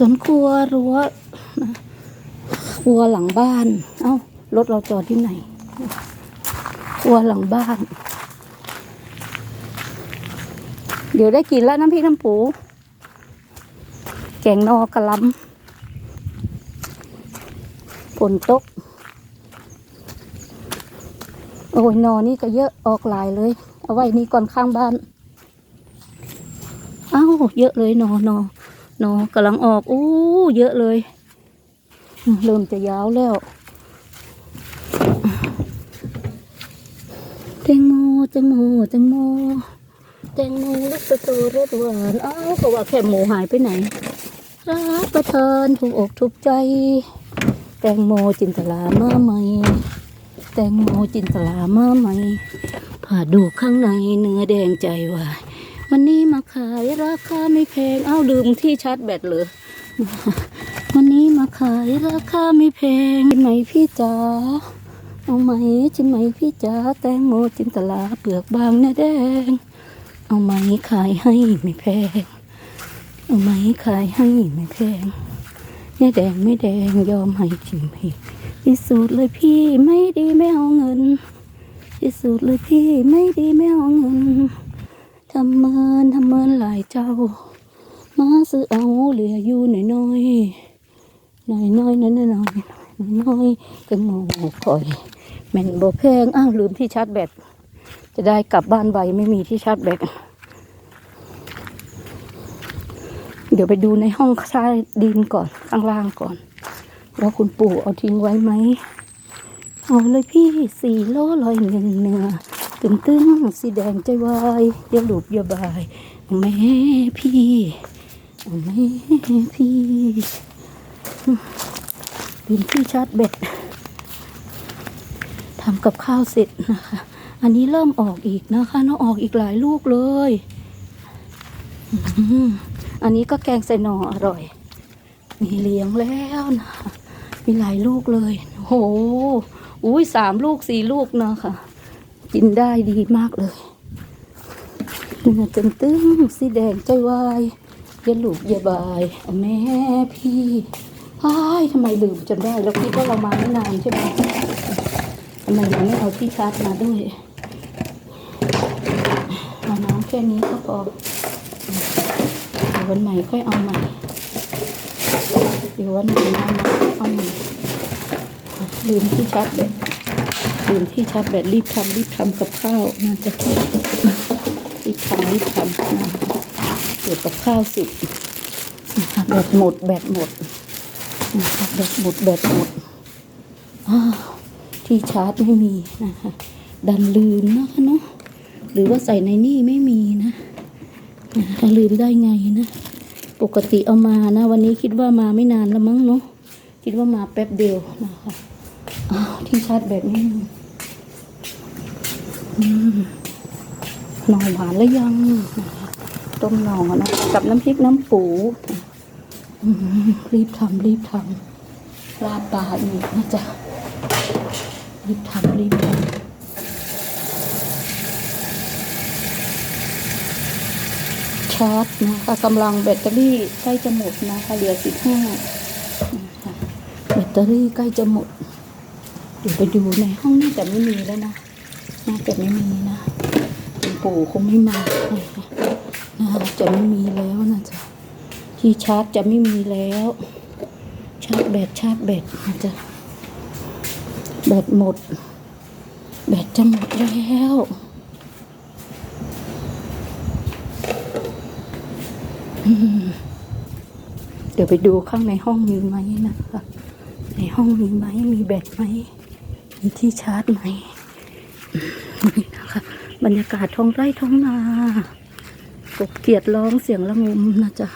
สวนครัวรั้วนะครัวหลังบ้าน เอ้ารถเราจอดที่ไหน ครัวหลังบ้าน เดี๋ยวได้กินแล้วน้ำพริกน้ำปู แกงนอกระลำฝนตก โอ้ยนอนี่ก็เยอะออกหลายเลย เอาไว้นี่ก่อนข้างบ้าน เอ้า เยอะเลยนอนอ นอกำลังออกอู้เยอะเลย เริ่มจะยาวแล้วแตงโมแตงโมแตงโมแตงโมลูกโตๆรสหวานอ้าวก็ว่าแค่หมูหายไปไหนรับประทานถูกอกถูกใจ แตงโมจินตลามาใหม่แตงโมจินตลามาใหม่ผ่าดูข้างในเนื้อแดงใจวาย วันนี้มาขายราคาไม่แพง เอ้าลืมที่ชาร์จแบตเลยวันนี้มาขายราคาไม่แพงจินไหมพี่จ๋าเอาไหมจินไหมพี่จ๋าแตงโมจินตลาเปลือกบางเนื้อแดง เอาไหมขายให้ไม่แพง เอาไหมขายให้ไม่แพงเนื้อแดงไม่แดงยอมให้จิมพี่สูจน์เลยพี่ไม่ดีไม่เอาเงินพิสูจน์เลยพี่ไม่ดีไม่เอาเงินำเมินทำเมินหลายเจ้า มาซื้อเอาเหลืออยู่หน่อยน้อยหน่อยน้อยน้อยน้อยน้อยน้อยก็งงคอยแม่นบ่แพงอ้าวลืมที่ชาร์จแบตจะได้กลับบ้านไวไม่มีที่ชาร์จแบตเดี๋ยวไปดูในห้องใต้ดินก่อนข้างล่างก่อน ว่าคุณปู่เอาทิ้งไว้ไหมเอาเลยพี่สี่โลลอยหนึ่งเนื้อ ตึงตึงสีแดงใจวายอย่าหลุบอย่าบายแม่พี่แม่พี่ลืมที่ชาร์จแบตทำกับข้าวเสร็จนะคะ อันนี้เริ่มออกอีกนะคะเนาะออกอีกหลายลูกเลย อันนี้ก็แกงใส่หน่ออร่อย มีเลี้ยงแล้วนะคะมีหลายลูกเลย โห อุ้ยสามลูกสี่ลูกเนาะค่ะ กินได้ดีมากเลยเนื้อตึงตึงสีแดงใจวายอย่าหลุกอย่าบายแม่พี่อ้ยทำไมลืมจนได้แล้วคิดว่าเรามาไม่นานใช่ไหมทำไมเราไม่เอาที่ชาร์จมาด้วยเอาน้ำแค่นี้ก็พอเดี๋ยววันใหม่ค่อยเอาใหม่เดี๋ยววันไหนมาเอาใหม่ลืมที่ชาร์จแบต ลืมที่ชาร์จแบตรีบทำรีบทำกับข้าวน่าจะรีบทำรีบทำนะเดี๋ยวกับข้าวสุกนะคะแบตหมดแบตหมดนะคะแบตหมดแบตหมดอ้าวที่ชาร์จไม่มีนะคะดันลืมนะคะเนาะหรือว่าใส่ในนี่ไม่มีนะนะคะลืมได้ไงนะ ปกติเอามานะ วันนี้คิดว่ามาไม่นานแล้วมั้งเนาะคิดว่ามาแป๊บเดียวนะคะอ้าวที่ชาร์จแบตนี่อืม หน่อหวานแล้วยังนะคะต้มหน่อนะกับน้ำพริกน้ำปูอืมรีบทำรีบทำลาบปลาอีกนะจ๊ะรีบทำรีบทำชาร์จนะคะกำลังแบตเตอรี่ใกล้จะหมดนะคะเหลือสิบห้านะคะแบตเตอรี่ใกล้จะหมดเดี๋ยวไปดูในห้องน่าจะไม่มีแล้วนะ น่าจะไม่มีนะคุณปู่คงไม่มานะคะน่าจะไม่มีแล้วนะจ๊ะที่ชาร์จจะไม่มีแล้ว ชาร์จแบตชาร์จแบตนะจ๊ะแบตหมด แบตจะหมดแล้วเดี๋ยวไปดูข้างในห้องมีไหมนะคะ ในห้องมีไหมมีแบตไหมมีที่ชาร์จไหม นี่นะคะ บรรยากาศท้องไร่ท้องนากบเกียดร้องเสียงละงมนะจ๊ะ